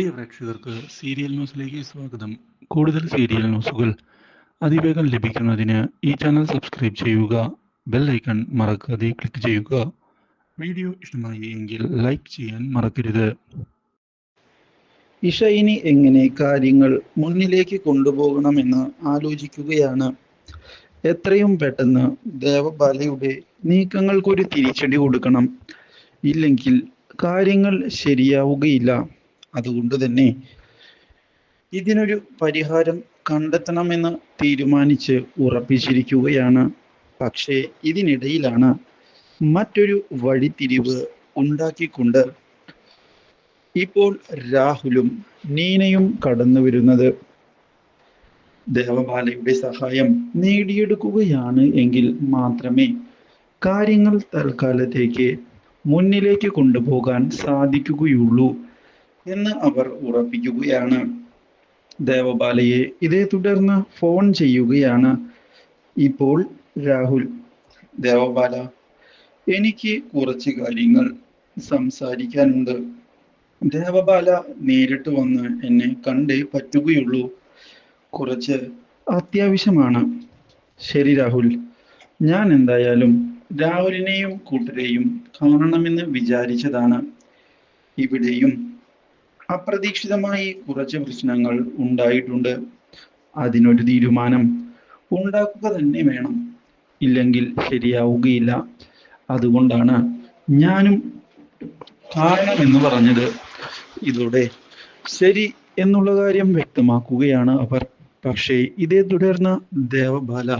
പ്രിയ പ്രേക്ഷകർക്ക് സീരിയൽ ന്യൂസിലേക്ക് സ്വാഗതം. കൂടുതൽ സീരിയൽ ന്യൂസുകൾ അതിവേഗം ലഭിക്കുന്നതിന് ഈ ചാനൽ സബ്സ്ക്രൈബ് ചെയ്യുക ബെൽ ഐക്കൺ മറക്കാതെ ക്ലിക്ക് ചെയ്യുക. വീഡിയോ ഇഷ്ടമായി എങ്കിൽ ലൈക്ക് ചെയ്യാൻ മറക്കരുത്. ഇഷ ഇനി എങ്ങനെ കാര്യങ്ങൾ മുന്നിലേക്ക് കൊണ്ടുപോകണമെന്ന് ആലോചിക്കുകയാണ്. എത്രയും പെട്ടെന്ന് ദേവബാലയുടെ നീക്കങ്ങൾക്കൊരു തിരിച്ചടി കൊടുക്കണം. ഇല്ലെങ്കിൽ കാര്യങ്ങൾ ശരിയാവുകയില്ല. അതുകൊണ്ട് തന്നെ ഇതിനൊരു പരിഹാരം കണ്ടെത്തണമെന്ന് തീരുമാനിച്ച് ഉറപ്പിച്ചിരിക്കുകയാണ്. പക്ഷേ ഇതിനിടയിലാണ് മറ്റൊരു വഴിത്തിരിവ് ഉണ്ടാക്കിക്കൊണ്ട് ഇപ്പോൾ രാഹുലും നീനയും കടന്നു വരുന്നത്. ദേവബാലയുടെ സഹായം നേടിയെടുക്കുകയാണ് എങ്കിൽ മാത്രമേ കാര്യങ്ങൾ തൽക്കാലത്തേക്ക് മുന്നിലേക്ക് കൊണ്ടുപോകാൻ സാധിക്കുകയുള്ളൂ. എന്ന് അവർ ഉറപ്പിക്കുകയാണ്. ദേവബാലയെ ഇതേ തുടർന്ന് ഫോൺ ചെയ്യുകയാണ് ഇപ്പോൾ രാഹുൽ. ദേവബാല എനിക്ക് കുറച്ച് കാര്യങ്ങൾ സംസാരിക്കാനുണ്ട്. ദേവബാല നേരിട്ട് വന്ന് എന്നെ കണ്ടേ പറ്റുകയുള്ളൂ. കുറച്ച് അത്യാവശ്യമാണ്. ശരി രാഹുൽ ഞാൻ എന്തായാലും രാഹുലിനെയും കൂട്ടരെയും കാണണമെന്ന് വിചാരിച്ചതാണ്. ഇവിടെയും അപ്രതീക്ഷിതമായി കുറച്ച് പ്രശ്നങ്ങൾ ഉണ്ടായിട്ടുണ്ട്. അതിനൊരു തീരുമാനം ഉണ്ടാക്കുക തന്നെ വേണം. ഇല്ലെങ്കിൽ ശരിയാവുകയില്ല. അതുകൊണ്ടാണ് ഞാനും കാരണം എന്ന് പറഞ്ഞത്. ഇതോടെ ശരി എന്നുള്ള കാര്യം വ്യക്തമാക്കുകയാണ് അവർ. പക്ഷേ ഇതേ തുടർന്ന് ദേവബാല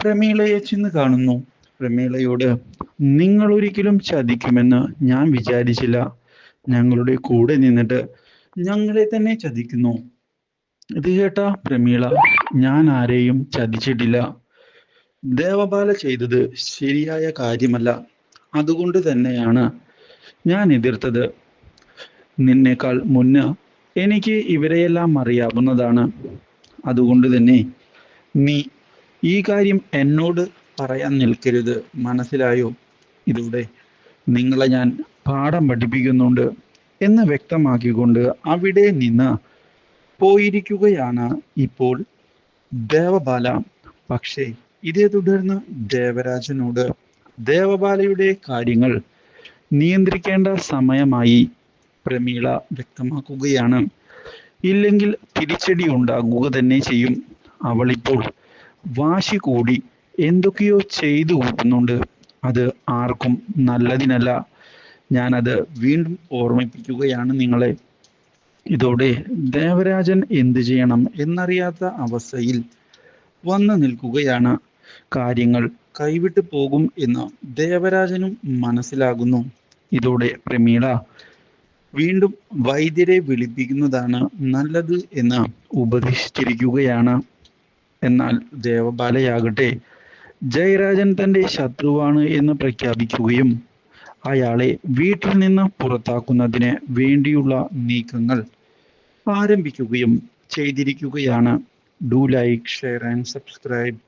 പ്രമീളയെ ചെന്ന് കാണുന്നു. പ്രമീളയോട് നിങ്ങൾ ഒരിക്കലും ചതിക്കുമെന്ന് ഞാൻ വിചാരിച്ചില്ല. ഞങ്ങളുടെ കൂടെ നിന്നിട്ട് ഞങ്ങളെ തന്നെ ചതിക്കുന്നു. ഇത് കേട്ട പ്രമീള ഞാൻ ആരെയും ചതിച്ചിട്ടില്ല. ദേവപാല ചെയ്തത് ശരിയായ കാര്യമല്ല. അതുകൊണ്ട് തന്നെയാണ് ഞാൻ എതിർത്തത്. നിന്നേക്കാൾ മുന്ന് എനിക്ക് ഇവരെയെല്ലാം അറിയാവുന്നതാണ്. അതുകൊണ്ട് തന്നെ നീ ഈ കാര്യം എന്നോട് പറയാൻ നിൽക്കരുത്. മനസ്സിലായോ? ഇതോടെ നിങ്ങളെ ഞാൻ പാഠം പഠിപ്പിക്കുന്നുണ്ട് എന്ന് വ്യക്തമാക്കിക്കൊണ്ട് അവിടെ നിന്ന് പോയിരിക്കുകയാണ് ഇപ്പോൾ ദേവബാല. പക്ഷേ ഇതേ തുടർന്ന് ദേവരാജനോട് ദേവബാലയുടെ കാര്യങ്ങൾ നിയന്ത്രിക്കേണ്ട സമയമായി പ്രമീള വ്യക്തമാക്കുകയാണ്. ഇല്ലെങ്കിൽ തിരിച്ചടി ഉണ്ടാകുക തന്നെ ചെയ്യും. അവളിപ്പോൾ വാശി കൂടി എന്തൊക്കെയോ ചെയ്തു കൂട്ടുന്നുണ്ട്. അത് ആർക്കും നല്ലതിനല്ല. ഞാനത് വീണ്ടും ഓർമ്മിപ്പിക്കുകയാണ് നിങ്ങളെ. ഇതോടെ ദേവരാജൻ എന്ത് ചെയ്യണം എന്നറിയാത്ത അവസ്ഥയിൽ വന്നു നിൽക്കുകയാണ്. കാര്യങ്ങൾ കൈവിട്ടു പോകും എന്ന് ദേവരാജനും മനസ്സിലാകുന്നു. ഇതോടെ പ്രമീള വീണ്ടും വൈദ്യരെ വിളിപ്പിക്കുന്നതാണ് നല്ലത് എന്ന് ഉപദേശിച്ചിരിക്കുകയാണ്. എന്നാൽ ദേവബാലയാകട്ടെ ജയരാജൻ തന്റെ ശത്രുവാണ് എന്ന് പ്രഖ്യാപിക്കുകയും അയാളെ വീട്ടിൽ നിന്ന് പുറത്താക്കുന്നതിന് വേണ്ടിയുള്ള നീക്കങ്ങൾ ആരംഭിക്കുകയും ചെയ്തിരിക്കുകയാണ്. Do like share and subscribe